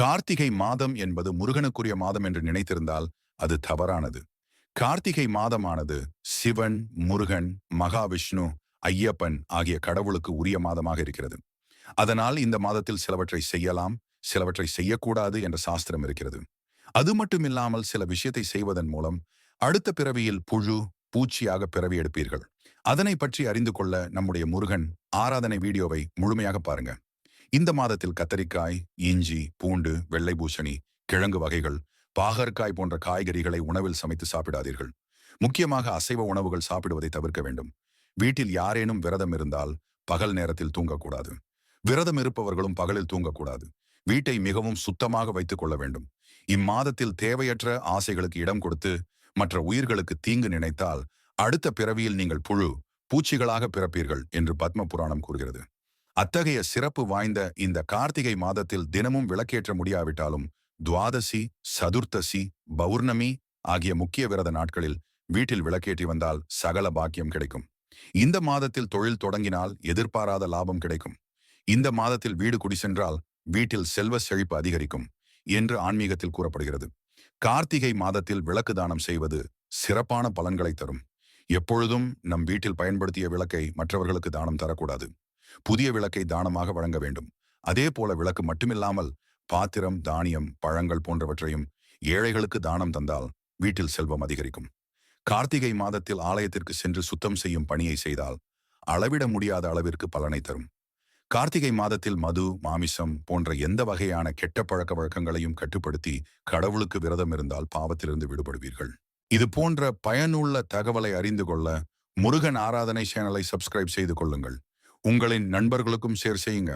கார்த்திகை மாதம் என்பது முருகனுக்குரிய மாதம் என்று நினைத்திருந்தால் அது தவறானது. கார்த்திகை மாதமானது சிவன் முருகன் மகாவிஷ்ணு ஐயப்பன் ஆகிய கடவுளுக்கு உரிய மாதமாக இருக்கிறது. அதனால் இந்த மாதத்தில் சிலவற்றை செய்யலாம் சிலவற்றை செய்யக்கூடாது என்ற சாஸ்திரம் இருக்கிறது. அது மட்டுமில்லாமல் சில விஷயத்தை செய்வதன் மூலம் அடுத்த பிறவியில் புழு பூச்சியாக பிறவி எடுப்பீர்கள். அதனை பற்றி அறிந்து கொள்ள நம்முடைய முருகன் ஆராதனை வீடியோவை முழுமையாக பாருங்க. இந்த மாதத்தில் கத்தரிக்காய் இஞ்சி பூண்டு வெள்ளை பூசணி கிழங்கு வகைகள் பாகற்காய் போன்ற காய்கறிகளை உணவில் சமைத்து சாப்பிடாதீர்கள். முக்கியமாக அசைவ உணவுகள் சாப்பிடுவதை தவிர்க்க வேண்டும். வீட்டில் யாரேனும் விரதம் இருந்தால் பகல் நேரத்தில் தூங்கக்கூடாது. விரதம் இருப்பவர்களும் பகலில் தூங்கக்கூடாது. வீட்டை மிகவும் சுத்தமாக வைத்துக் கொள்ள வேண்டும். இம்மாதத்தில் தேவையற்ற ஆசைகளுக்கு இடம் கொடுத்து மற்ற உயிர்களுக்கு தீங்கு நினைத்தால் அடுத்த பிறவியில் நீங்கள் புழு பூச்சிகளாக பிறப்பீர்கள் என்று பத்ம புராணம் கூறுகிறது. அத்தகைய சிறப்பு வாய்ந்த இந்த கார்த்திகை மாதத்தில் தினமும் விளக்கேற்ற முடியாவிட்டாலும் துவாதசி சதுர்த்தசி பௌர்ணமி ஆகிய முக்கிய விரத நாட்களில் வீட்டில் விளக்கேற்றி வந்தால் சகல பாக்கியம் கிடைக்கும். இந்த மாதத்தில் தொழில் தொடங்கினால் எதிர்பாராத லாபம் கிடைக்கும். இந்த மாதத்தில் வீடு குடி சென்றால் வீட்டில் செல்வ செழிப்பு அதிகரிக்கும் என்று ஆன்மீகத்தில் கூறப்படுகிறது. கார்த்திகை மாதத்தில் விளக்கு தானம் செய்வது சிறப்பான பலன்களை தரும். எப்பொழுதும் நம் வீட்டில் பயன்படுத்திய விளக்கை மற்றவர்களுக்கு தானம் தரக்கூடாது. புதிய விளக்கை தானமாக வழங்க வேண்டும். அதே போல விளக்கு மட்டுமில்லாமல் பாத்திரம் தானியம் பழங்கள் போன்றவற்றையும் ஏழைகளுக்கு தானம் தந்தால் வீட்டில் செல்வம் அதிகரிக்கும். கார்த்திகை மாதத்தில் ஆலயத்திற்கு சென்று சுத்தம் செய்யும் பணியை செய்தால் அளவிட முடியாத அளவிற்கு பலனை தரும். கார்த்திகை மாதத்தில் மது மாமிசம் போன்ற எந்த வகையான கெட்ட பழக்க வழக்கங்களையும் கட்டுப்படுத்தி கடவுளுக்கு விரதம் இருந்தால் பாவத்திலிருந்து விடுபடுவீர்கள். இது போன்ற பயனுள்ள தகவலை அறிந்து கொள்ள முருகன் ஆராதனை சேனலை சப்ஸ்கிரைப் செய்து கொள்ளுங்கள். உங்களின் நண்பர்களுக்கும் ஷேர் செய்யுங்க.